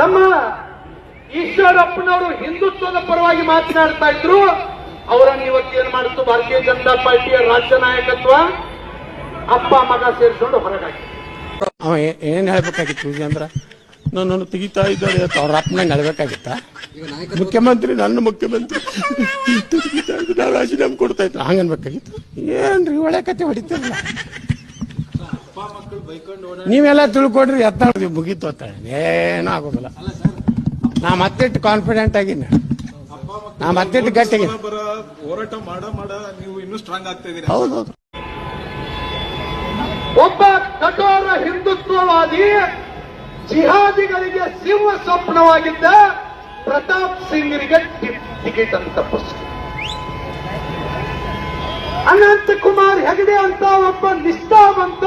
ನಮ್ಮ ಈಶ್ವರಪ್ಪನವರು ಹಿಂದುತ್ವದ ಪರವಾಗಿ ಮಾತನಾಡ್ತಾ ಇದ್ರು. ಅವರನ್ನು ಇವತ್ತು ಏನ್ ಮಾಡಿತ್ತು ಭಾರತೀಯ ಜನತಾ ಪಾರ್ಟಿಯ ರಾಜ್ಯ ನಾಯಕತ್ವ ಅಪ್ಪ, ಮಗ ಸೇರಿಸಿಕೊಂಡು ಹೊರಗಾಗಿ ಅವ ಏನ್ ಹೇಳ್ಬೇಕಾಗಿತ್ತು ವಿಜೇಂದ್ರ ನನ್ನನ್ನು ತೆಗಿತಾ ಇದ್ದಾರೆ ಅವ್ರ ಅಪ್ಪನಂಗೆ ಹೇಳ್ಬೇಕಾಗಿತ್ತ? ಮುಖ್ಯಮಂತ್ರಿ, ನನ್ನ ಮುಖ್ಯಮಂತ್ರಿ. ಇದ್ರು ರಾಜೀನಾಮೆ ಕೊಡ್ತಾ ಇತ್ತು ಹಂಗನ್ಬೇಕಾಗಿತ್ತು. ಏನ್ರಿ ಒಳ್ಳೆ ಕತೆ ಹೊಡಿತಿರಲ್ಲ? ನೀವೆಲ್ಲ ತಿಳ್ಕೊಡ್ರಿ ಎತ್ತ ಮುಗೀತು ಅಂತ ಏನೂ ಆಗೋದಿಲ್ಲ. ನಾ ಮತ್ತಿಟ್ಟು ಕಾನ್ಫಿಡೆಂಟ್ ಆಗಿನ ನಾ ಮತ್ತಿಟ್ಟು ಗಟ್ಟಿಗೆ ಬರ ಹೋರಾಟ ಮಾಡ ಮಾಡ ನೀವು ಇನ್ನೂ ಸ್ಟ್ರಾಂಗ್ ಆಗ್ತಾ ಹೌದು ಹೌದೌದು ಒಬ್ಬ ಕಠೋರ ಹಿಂದುತ್ವವಾದಿ ಜಿಹಾದಿಗಳಿಗೆ ಸಿಂಹ ಸ್ವಪ್ನವಾಗಿದ್ದ ಪ್ರತಾಪ್ ಸಿಂಗ್ರಿಗೆ ಟಿಕೆಟ್ ಅಂತ ತಪ್ಪಿಸ್ತು ಅನಂತ ಕುಮಾರ್ ಹೆಗಡೆ ಅಂತ ಒಬ್ಬ ನಿಷ್ಠಾವಂತ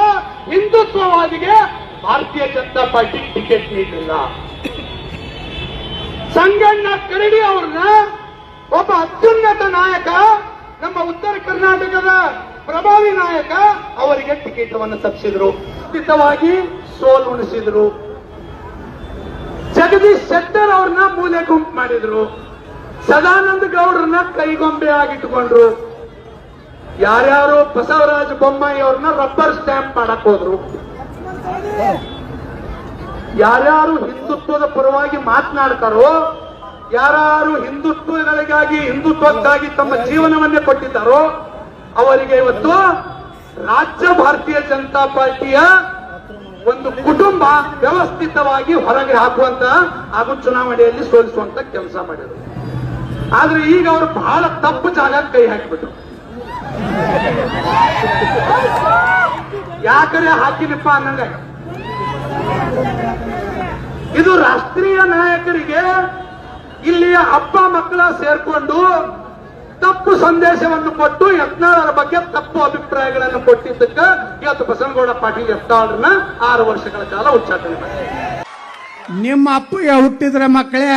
ಹಿಂದುತ್ವವಾದಿಗೆ ಭಾರತೀಯ ಜನತಾ ಪಾರ್ಟಿ ಟಿಕೆಟ್ ನೀಡಲಿಲ್ಲ ಸಂಗಣ್ಣ ಕರಡಿ ಅವ್ರನ್ನ ಒಬ್ಬ ಅತ್ಯುನ್ನತ ನಾಯಕ, ನಮ್ಮ ಉತ್ತರ ಕರ್ನಾಟಕದ ಪ್ರಭಾವಿ ನಾಯಕ ಅವರಿಗೆ ಟಿಕೆಟ್ ಅನ್ನು ತಪ್ಪಿಸಿದ್ರು. ಖಂಡಿತವಾಗಿ ಸೋಲುಣಿಸಿದ್ರು ಜಗದೀಶ್ ಶೆಟ್ಟರ್ ಅವ್ರನ್ನ ಮೂಲೆ ಗುಂಪು ಮಾಡಿದ್ರು. ಸದಾನಂದ ಗೌಡ್ರನ್ನ ಕೈಗೊಂಬೆ ಆಗಿಟ್ಕೊಂಡ್ರು ಯಾರ್ಯಾರು ಬಸವರಾಜ ಬೊಮ್ಮಾಯಿ ಅವ್ರನ್ನ ರಬ್ಬರ್ ಸ್ಟ್ಯಾಂಪ್ ಮಾಡಕ್ ಹೋದ್ರು? ಯಾರ್ಯಾರು ಹಿಂದುತ್ವದ ಪರವಾಗಿ ಮಾತನಾಡ್ತಾರೋ ಯಾರು ಹಿಂದುತ್ವಗಳಿಗಾಗಿ, ಹಿಂದುತ್ವಕ್ಕಾಗಿ ತಮ್ಮ ಜೀವನವನ್ನೇ ಕೊಟ್ಟಿದ್ದಾರೋ, ಅವರಿಗೆ ಇವತ್ತು ರಾಜ್ಯ ಭಾರತೀಯ ಜನತಾ ಪಾರ್ಟಿಯ ಒಂದು ಕುಟುಂಬ ವ್ಯವಸ್ಥಿತವಾಗಿ ಹೊರಗೆ ಹಾಕುವಂತ ಹಾಗೂ ಚುನಾವಣೆಯಲ್ಲಿ ಸೋಲಿಸುವಂತ ಕೆಲಸ ಮಾಡಿದರು. ಆದ್ರೆ ಈಗ ಅವರು ಬಹಳ ತಪ್ಪು ಜಾಗ ಕೈ ಹಾಕಿಬಿಟ್ರು. ಯಾಕರೆ ಹಾಕಿನಪ್ಪ ಅನ್ನಂಗ? ಇದು ರಾಷ್ಟ್ರೀಯ ನಾಯಕರಿಗೆ ಇಲ್ಲಿಯ ಅಪ್ಪ ಮಕ್ಕಳ ಸೇರ್ಕೊಂಡು ತಪ್ಪು ಸಂದೇಶವನ್ನು ಕೊಟ್ಟು ಯತ್ನಾಳರ ಬಗ್ಗೆ ತಪ್ಪು ಅಭಿಪ್ರಾಯಗಳನ್ನು ಕೊಟ್ಟಿದ್ದಕ್ಕೆ ಇವತ್ತು ಬಸವನಗೌಡ ಪಾಟೀಲ್ ಯತ್ನಾಳರನ್ನ ಆರು ವರ್ಷಗಳ ಕಾಲ ಉಚ್ಚಾಟನೆ ಮಾಡಿದ್ದಾರೆ. ನಿಮ್ಮ ಅಪ್ಪಗೆ ಹುಟ್ಟಿದ್ರೆ ಮಕ್ಕಳೇ,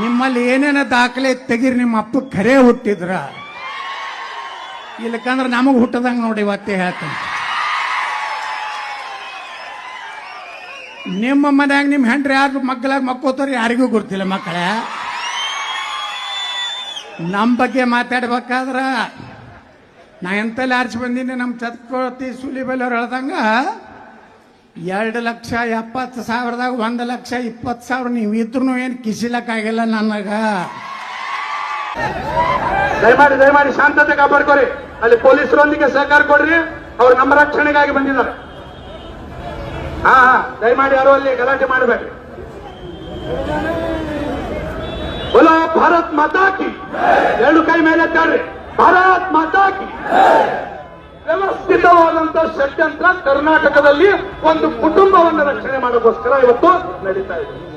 ನಿಮ್ಮಲ್ಲಿ ಏನೇನ ದಾಖಲೆ ತೆಗೀರಿ, ನಿಮ್ಮ ಅಪ್ಪ ಖರೆ ಹುಟ್ಟಿದ್ರ. ಇಲ್ಲಕಂದ್ರೆ ನಮಗೆ ಹುಟ್ಟದಂಗೆ ನೋಡಿ ಇವತ್ತೇ ಹೇಳ್ತೇನೆ. ನಿಮ್ಮ ಮನ್ಯಾಗ ನಿಮ್ಮ ಹೆಂಡ್ರಿ ಯಾರು ಮಕ್ಕಳಾಗ ಮಕ್ಕೋತಾರ ಯಾರಿಗೂ ಗೊತ್ತಿಲ್ಲ ಮಕ್ಕಳೇ. ನಮ್ಮ ಬಗ್ಗೆ ಮಾತಾಡ್ಬೇಕಾದ್ರೆ ನಾ ಎಂತಲ್ಲಿ ಆರಿಸಿ ಬಂದೀನಿ ನಮ್ಮ ಚತ್ಕೋತಿ ಸುಲಿಬೆಲ್ ಹೇಳ್ದಂಗೆ ಹೇಳ್ದಂಗ, ಎರಡು ಲಕ್ಷ ಎಪ್ಪತ್ತು ಸಾವಿರದಾಗ ಒಂದು ಲಕ್ಷ ಇಪ್ಪತ್ತು ಸಾವಿರ ನೀವು ಇದ್ರೂ ಏನು ಕಿಸಿಲಕ್ಕಾಗಿಲ್ಲ ನನಗ. ದಯಮಾಡಿ ದಯಮಾಡಿ ಶಾಂತತೆ ಕಾಪಾಡ್ಕೊರಿ. ಅಲ್ಲಿ ಪೊಲೀಸರೊಂದಿಗೆ ಸಹಕಾರ ಕೊಡ್ರಿ. ಅವ್ರು ನಮ್ಮ ರಕ್ಷಣೆಗಾಗಿ ಬಂದಿದ್ದಾರೆ. ಹಾ ಹಾ, ದಯಮಾಡಿ ಯಾರು ಅಲ್ಲಿ ಗಲಾಟೆ ಮಾಡಬೇಡ್ರಿ. ಬೋಲೋ ಭಾರತ್ ಮಾತಾಕಿ ಎರಡು ಕೈ ಮೇಲೆ ಎತ್ತಾಡ್ರಿ. ಭಾರತ್ ಮಾತಾಕಿ ವ್ಯವಸ್ಥಿತವಾದಂತ ಷಡ್ಯಂತ್ರ ಕರ್ನಾಟಕದಲ್ಲಿ ಒಂದು ಕುಟುಂಬವನ್ನು ರಕ್ಷಣೆ ಮಾಡೋಕ್ಕೋಸ್ಕರ ಇವತ್ತು ನಡೀತಾ ಇದೆ.